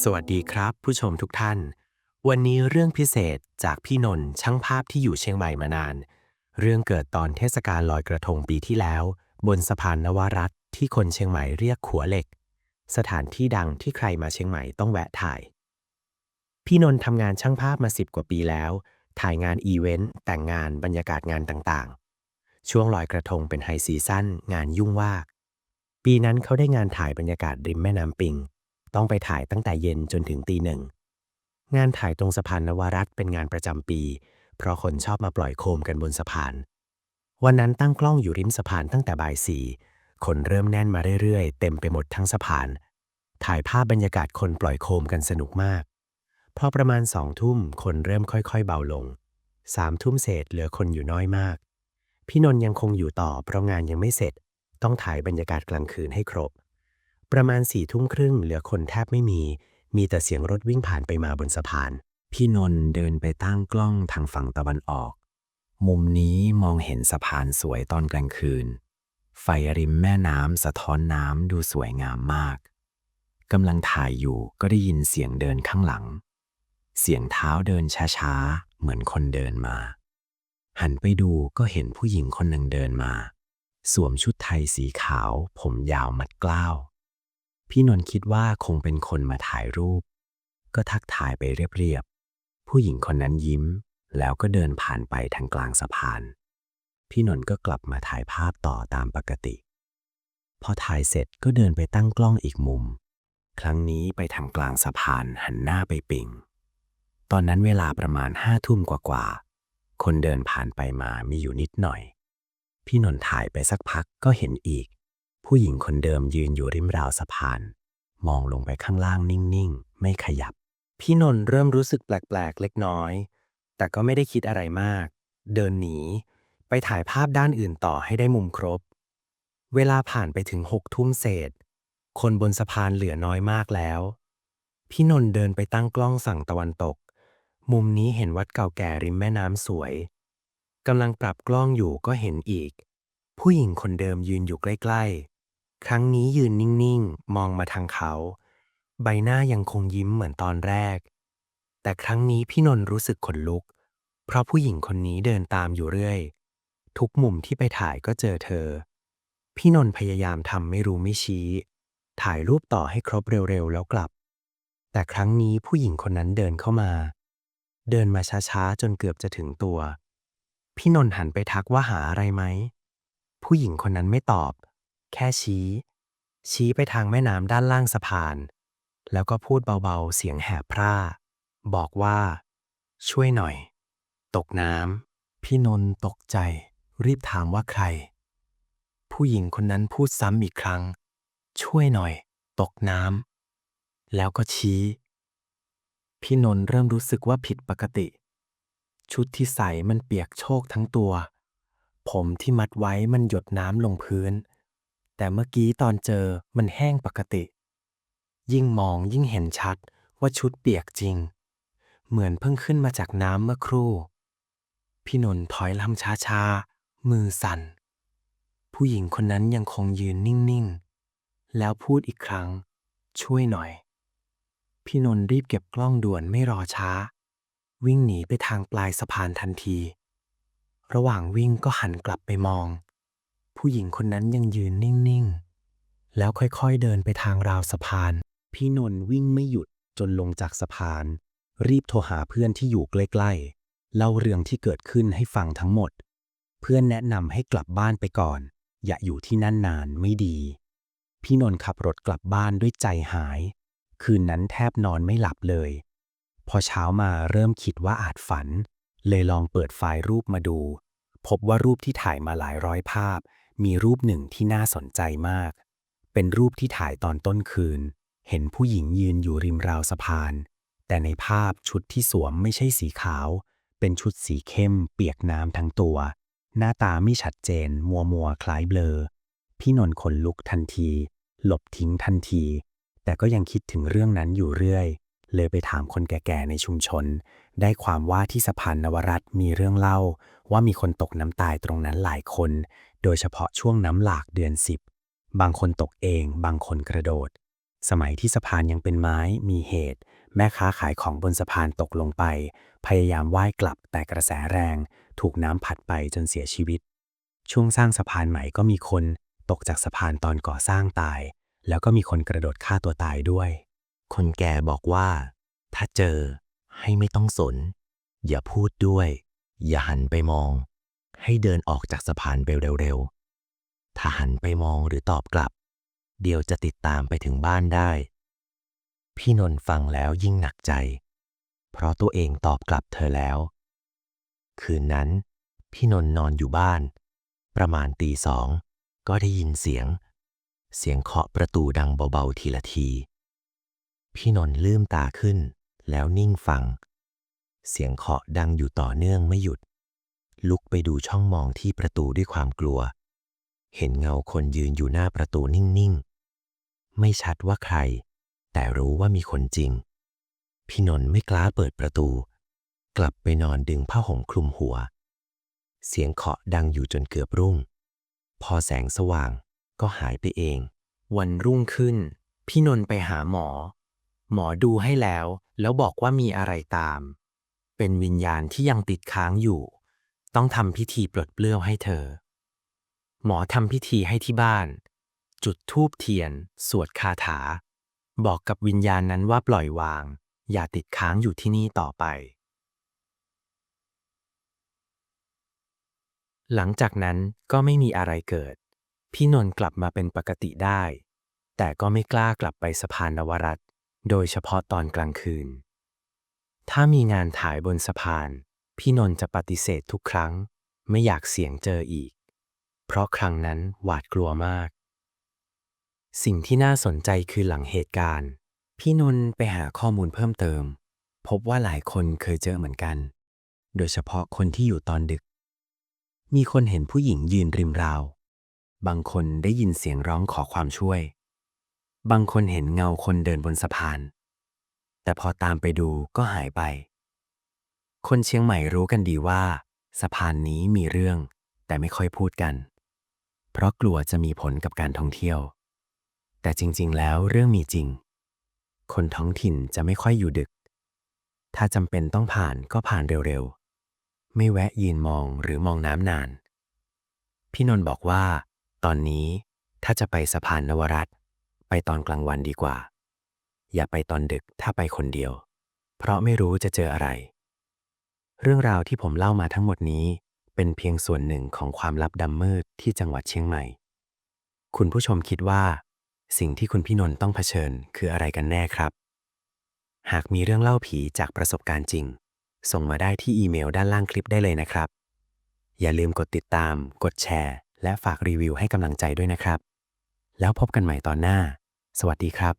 สวัสดีครับผู้ชมทุกท่าน วันนี้เรื่องพิเศษจากพี่นนท์ช่างภาพที่อยู่เชียงใหม่มานาน เรื่องเกิดตอนเทศกาลลอยกระทงปีที่แล้ว บนสะพานนวรัตที่คนเชียงใหม่เรียกขัวเหล็ก สถานที่ดังที่ใครมาเชียงใหม่ต้องแวะถ่าย พี่นนท์ทำงานช่างภาพมาสิบกว่าปีแล้ว ถ่ายงานอีเวนต์แต่งงานบรรยากาศงานต่างๆ ช่วงลอยกระทงเป็นไฮซีซั่นงานยุ่งวากปีนั้นเขาได้งานถ่ายบรรยากาศริมแม่น้ำปิง ต้องไปถ่ายตั้งแต่เย็นจนถึงตีหนึ่ง งานถ่ายตรงสะพานนวรัตเป็นงานประจำปี เพราะคนชอบมาปล่อยโคมกันบนสะพาน วันนั้นตั้งกล้องอยู่ริมสะพานตั้งแต่บ่ายสี่คนเริ่มแน่นมาเรื่อยๆ เต็มไปหมดทั้งสะพาน ถ่ายภาพบรรยากาศคนปล่อยโคมกันสนุกมาก พอประมาณสองทุ่มคนเริ่มค่อยๆ เบาลง สามทุ่มเศษเหลือคนอยู่น้อยมาก พี่นนท์ยังคงอยู่ต่อเพราะงานยังไม่เสร็จ ต้องถ่ายบรรยากาศกลางคืนให้ครบ ประมาณสี่ทุ่มครึ่งเหลือคนแทบไม่มี มีแต่เสียงรถวิ่งผ่านไปมาบนสะพาน พี่นนท์เดินไปตั้งกล้องทางฝั่งตะวันออก มุมนี้มองเห็นสะพานสวยตอนกลางคืน ไฟริมแม่น้ำสะท้อนน้ำดูสวยงามมากกำลังถ่ายอยู่ก็ได้ยินเสียงเดินข้างหลัง เสียงเท้าเดินช้าๆ เหมือนคนเดินมา หันไปดูก็เห็นผู้หญิงคนหนึ่งเดินมา สวมชุดไทยสีขาว ผมยาวมัดกล้าว พี่นนท์คิดว่าคงเป็นคนมาถ่ายรูป ก็ทักทายไปเรียบๆ ผู้หญิงคนนั้นยิ้ม แล้วก็เดินผ่านไปทางกลางสะพาน พี่นนท์ก็กลับมาถ่ายภาพต่อตามปกติ พอถ่ายเสร็จก็เดินไปตั้งกล้องอีกมุม ครั้งนี้ไปทางกลางสะพานหันหน้าไปปิง ตอนนั้นเวลาประมาณห้าทุ่มกว่าๆ คนเดินผ่านไปมามีอยู่นิดหน่อย พี่นนท์ถ่ายไปสักพักก็เห็นอีก ผู้หญิงคนเดิมยืนอยู่ริมราวสะพาน มองลงไปข้างล่างนิ่งๆ ไม่ขยับ พี่นนท์เริ่มรู้สึกแปลกๆ เล็กน้อย แต่ก็ไม่ได้คิดอะไรมาก เดินหนี ไปถ่ายภาพด้านอื่นต่อให้ได้มุมครบ เวลาผ่านไปถึงหกทุ่มเศษ คนบนสะพานเหลือน้อยมากแล้ว พี่นนท์เดินไปตั้งกล้องฝั่งตะวันตก มุมนี้เห็นวัดเก่าแก่ริมแม่น้ำสวยกำลังปรับกล้องอยู่ก็เห็นอีก ผู้หญิงคนเดิมยืนอยู่ใกล้ๆ ครั้งนี้ยืนนิ่งๆ มองมาทางเขา ใบหน้ายังคงยิ้มเหมือนตอนแรก แต่ครั้งนี้พี่นนท์รู้สึกขนลุก เพราะผู้หญิงคนนี้เดินตามอยู่เรื่อย ทุกมุมที่ไปถ่ายก็เจอเธอ พี่นนท์พยายามทำไม่รู้ไม่ชี้ ถ่ายรูปต่อให้ครบเร็วๆ แล้วกลับ แต่ครั้งนี้ผู้หญิงคนนั้นเดินเข้ามา เดินมาช้าๆ จนเกือบจะถึงตัว พี่นนท์หันไปทักว่าหาอะไรไหม ผู้หญิงคนนั้นไม่ตอบ แค่ชี้ ชี้ไปทางแม่น้ำด้านล่างสะพาน แล้วก็พูดเบาๆเสียงแหบพร่า บอกว่า ช่วยหน่อย ตกน้ำพี่นนท์ตกใจ รีบถามว่าใคร ผู้หญิงคนนั้นพูดซ้ำอีกครั้ง ช่วยหน่อย ตกน้ำแล้วก็ชี้ พี่นนท์เริ่มรู้สึกว่าผิดปกติ ชุดที่ใส่มันเปียกโชกทั้งตัว ผมที่มัดไว้มันหยดน้ำลงพื้น แต่เมื่อกี้ตอนเจอมันแห้งปกติ ยิ่งมองยิ่งเห็นชัดว่าชุดเปียกจริง เหมือนเพิ่งขึ้นมาจากน้ำเมื่อครู่ พี่นนท์ถอยลำช้าๆ มือสั่น ผู้หญิงคนนั้นยังคงยืนนิ่งๆ แล้วพูดอีกครั้ง ช่วยหน่อย พี่นนท์รีบเก็บกล้องด่วนไม่รอช้า วิ่งหนีไปทางปลายสะพานทันที ระหว่างวิ่งก็หันกลับไปมอง ผู้หญิงคนนั้นยังยืนนิ่ง ๆ แล้วค่อยๆเดินไปทางราวสะพาน พี่นนท์วิ่งไม่หยุดจนลงจากสะพาน รีบโทรหาเพื่อนที่อยู่ใกล้ๆเล่าเรื่องที่เกิดขึ้นให้ฟังทั้งหมด เพื่อนแนะนำให้กลับบ้านไปก่อน อย่าอยู่ที่นั่นนานไม่ดี พี่นนท์ขับรถกลับบ้านด้วยใจหาย คืนนั้นแทบนอนไม่หลับเลย พอเช้ามาเริ่มคิดว่าอาจฝัน เลยลองเปิดไฟล์รูปมาดู พบว่ารูปที่ถ่ายมาหลายร้อยภาพ มีรูปหนึ่งที่น่าสนใจมาก เป็นรูปที่ถ่ายตอนต้นคืน เห็นผู้หญิงยืนอยู่ริมราวสะพาน แต่ในภาพชุดที่สวมไม่ใช่สีขาว เป็นชุดสีเข้ม เปียกน้ำทั้งตัว หน้าตาไม่ชัดเจน มัวมัวคล้ายเบลอ พี่นนท์ขนลุกทันที หลบทิ้งทันที แต่ก็ยังคิดถึงเรื่องนั้นอยู่เรื่อย เลยไปถามคนแก่ๆในชุมชน ได้ความว่าที่สะพานนวรัตน์มีเรื่องเล่า ว่ามีคนตกน้ำตายตรงนั้นหลายคน โดยเฉพาะช่วงน้ำหลากเดือนสิบบางคนตกเอง บางคนกระโดด สมัยที่สะพานยังเป็นไม้มีเหตุ แม่ค้าขายของบนสะพานตกลงไป พยายามว่ายกลับแต่กระแสแรง ถูกน้ำพัดไปจนเสียชีวิต ช่วงสร้างสะพานใหม่ก็มีคน ตกจากสะพานตอนก่อสร้างตาย แล้วก็มีคนกระโดดฆ่าตัวตายด้วย คนแก่บอกว่า ถ้าเจอให้ไม่ต้องสน อย่าพูดด้วย อย่าหันไปมอง ให้เดินออกจากสะพานไปเร็วๆถ้าหันไปมองหรือตอบกลับ เดี๋ยวจะติดตามไปถึงบ้านได้ พี่นนท์ฟังแล้วยิ่งหนักใจ เพราะตัวเองตอบกลับเธอแล้ว คืนนั้น พี่นนท์นอนอยู่บ้าน ประมาณตีสองก็ได้ยินเสียง เสียงเคาะประตูดังเบาๆทีละที พี่นนท์ลืมตาขึ้น แล้วนิ่งฟัง เสียงเคาะดังอยู่ต่อเนื่องไม่หยุด ลุกไปดูช่องมองที่ประตูด้วยความกลัว เห็นเงาคนยืนอยู่หน้าประตูนิ่งๆ ไม่ชัดว่าใคร แต่รู้ว่ามีคนจริง พี่นนท์ไม่กล้าเปิดประตู กลับไปนอนดึงผ้าห่มคลุมหัว เสียงเคาะดังอยู่จนเกือบรุ่ง พอแสงสว่างก็หายไปเอง วันรุ่งขึ้น พี่นนท์ไปหาหมอ หมอดูให้แล้ว แล้วบอกว่ามีอะไรตาม เป็นวิญญาณที่ยังติดค้างอยู่ ต้องทำพิธีปลดเปลื้องให้เธอ หมอทำพิธีให้ที่บ้าน จุดธูปเทียน สวดคาถา บอกกับวิญญาณนั้นว่าปล่อยวาง อย่าติดค้างอยู่ที่นี่ต่อไป หลังจากนั้นก็ไม่มีอะไรเกิด พี่นนท์กลับมาเป็นปกติได้ แต่ก็ไม่กล้ากลับไปสะพานนวรัตน์ โดยเฉพาะตอนกลางคืน ถ้ามีงานถ่ายบนสะพาน พี่นนท์จะปฏิเสธทุกครั้ง ไม่อยากเสี่ยงเจออีก เพราะครั้งนั้นหวาดกลัวมาก สิ่งที่น่าสนใจคือหลังเหตุการณ์ พี่นนท์ไปหาข้อมูลเพิ่มเติม พบว่าหลายคนเคยเจอเหมือนกัน โดยเฉพาะคนที่อยู่ตอนดึก มีคนเห็นผู้หญิงยืนริมราว บางคนได้ยินเสียงร้องขอความช่วย บางคนเห็นเงาคนเดินบนสะพาน แต่พอตามไปดูก็หายไป คนเชียงใหม่รู้กันดีว่า สะพานนี้มีเรื่อง แต่ไม่ค่อยพูดกัน เพราะกลัวจะมีผลกับการท่องเที่ยว แต่จริง ๆ แล้วเรื่องมีจริง คนท้องถิ่นจะไม่ค่อยอยู่ดึก ถ้าจำเป็นต้องผ่านก็ผ่านเร็วๆ ไม่แวะยืนมองหรือมองน้ำนาน พี่นนท์บอกว่า ตอนนี้ถ้าจะไปสะพานนวรัตน์ ไปตอนกลางวันดีกว่า อย่าไปตอนดึกถ้าไปคนเดียว เพราะไม่รู้จะเจออะไร เรื่องราวที่ผมเล่ามาทั้งหมดนี้ เป็นเพียงส่วนหนึ่งของความลับดำมืดที่จังหวัดเชียงใหม่ คุณผู้ชมคิดว่า สิ่งที่คุณพี่นนท์ต้องเผชิญคืออะไรกันแน่ครับ หากมีเรื่องเล่าผีจากประสบการณ์จริง ส่งมาได้ที่อีเมลด้านล่างคลิปได้เลยนะครับ อย่าลืมกดติดตาม กดแชร์ และฝากรีวิวให้กำลังใจด้วยนะครับ แล้วพบกันใหม่ตอนหน้า สวัสดีครับ